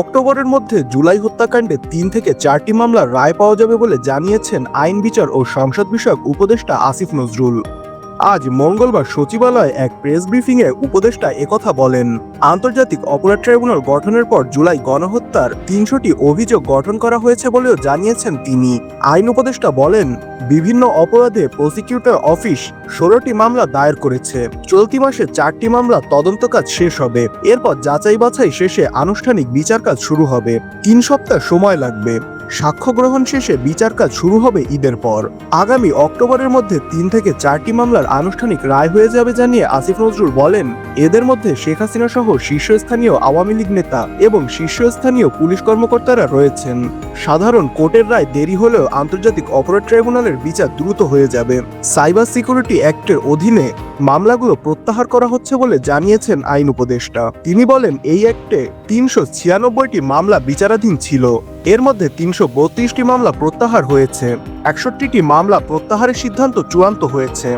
অক্টোবরের মধ্যে জুলাই হত্যাকাণ্ডে তিন থেকে চারটি মামলার রায় পাওয়া যাবে বলে জানিয়েছেন আইন বিচার ও সংসদ বিষয়ক উপদেষ্টা আসিফ নজরুল। আজ মঙ্গলবার সচিবালয়ে এক প্রেস ব্রিফিংয়ে উপদেষ্টা একথা বলেন। আন্তর্জাতিক অপরাধ ট্রাইব্যুনাল গঠনের পর জুলাই গণহত্যার তিনশোটি অভিযোগ গঠন করা হয়েছে বলেও জানিয়েছেন তিনি। আইন উপদেষ্টা বলেন, বিভিন্ন অপরাধে প্রসিকিউটর অফিস ষোলোটি মামলা দায়ের করেছে। চলতি মাসে চারটি মামলা তদন্ত কাজ শেষ হবে। এরপর যাচাই বাছাই শেষে আনুষ্ঠানিক বিচার কাজ শুরু হবে। তিন সপ্তাহ সময় লাগবে। সাক্ষ্য গ্রহণ শেষে বিচার কাজ শুরু হবে ঈদের পর। আগামী অক্টোবরের মধ্যে তিন থেকে চারটি মামলার আনুষ্ঠানিক রায় হয়ে যাবে জানিয়ে আসিফ নজরুল বলেন, এদের মধ্যে শেখ হাসিনা সহ শীর্ষস্থানীয় আওয়ামী লীগ নেতা এবং শীর্ষস্থানীয় পুলিশ কর্মকর্তারা রয়েছেন। সাধারণ কোর্টের রায় দেরি হলেও আন্তর্জাতিক অপরাধ ট্রাইব্যুনালের বিচার দ্রুত হয়ে যাবে। সাইবার সিকিউরিটি অ্যাক্টের অধীনে মামলাগুলো প্রত্যাহার করা হচ্ছে বলে জানিয়েছেন আইন উপদেষ্টা। তিনি বলেন, এই অ্যাক্টে তিনশো ছিয়ানব্বইটি মামলা বিচারাধীন ছিল। এর মধ্যে তিনশো বত্রিশটি মামলা প্রত্যাহার হয়েছে। একষট্টিটি মামলা প্রত্যাহারের সিদ্ধান্ত চূড়ান্ত হয়েছে।